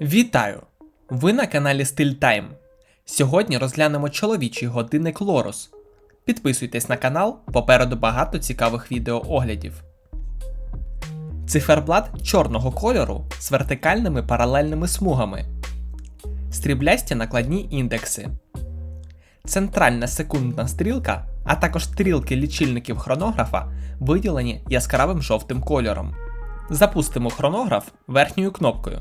Вітаю! Ви на каналі Стиль Тайм. Сьогодні розглянемо чоловічий годинник Лорус. Підписуйтесь на канал, попереду багато цікавих відеооглядів. Циферблат чорного кольору з вертикальними паралельними смугами. Стріблясті накладні індекси. Центральна секундна стрілка, а також стрілки лічильників хронографа виділені яскравим жовтим кольором. Запустимо хронограф верхньою кнопкою.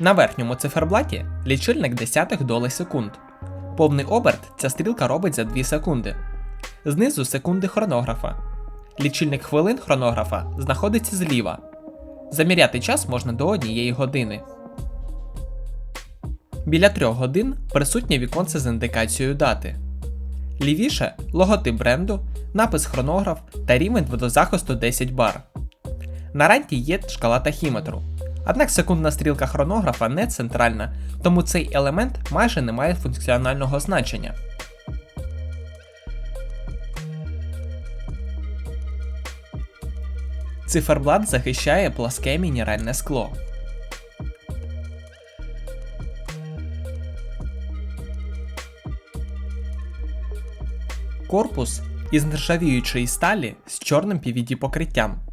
На верхньому циферблаті лічильник десятих долей секунд. Повний оберт ця стрілка робить за 2 секунди. Знизу секунди хронографа. Лічильник хвилин хронографа знаходиться зліва. Заміряти час можна до однієї години. Біля 3 годин присутнє віконце з індикацією дати. Лівіше логотип бренду, напис хронограф та рівень водозахисту 10 бар. На ранті є шкала тахіметру. Однак секундна стрілка хронографа не центральна, тому цей елемент майже не має функціонального значення. Циферблат захищає пласке мінеральне скло. Корпус із нержавіючої сталі з чорним PVD покриттям.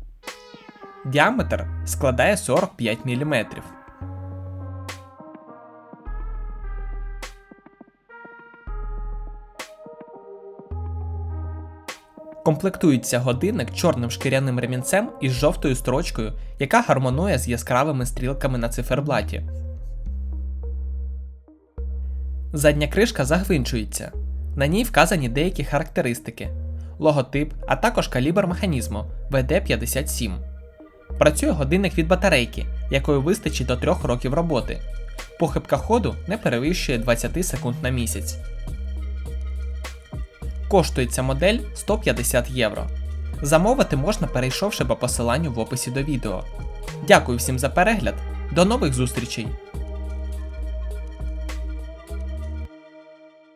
Діаметр складає 45 мм. Комплектується годинник чорним шкіряним ремінцем із жовтою строчкою, яка гармонує з яскравими стрілками на циферблаті. Задня кришка загвинчується. На ній вказані деякі характеристики: логотип, а також калібр механізму VD57. Працює годинник від батарейки, якої вистачить до 3 років роботи. Похибка ходу не перевищує 20 секунд на місяць. Коштує ця модель 150 євро. Замовити можна перейшовши по посиланню в описі до відео. Дякую всім за перегляд. До нових зустрічей!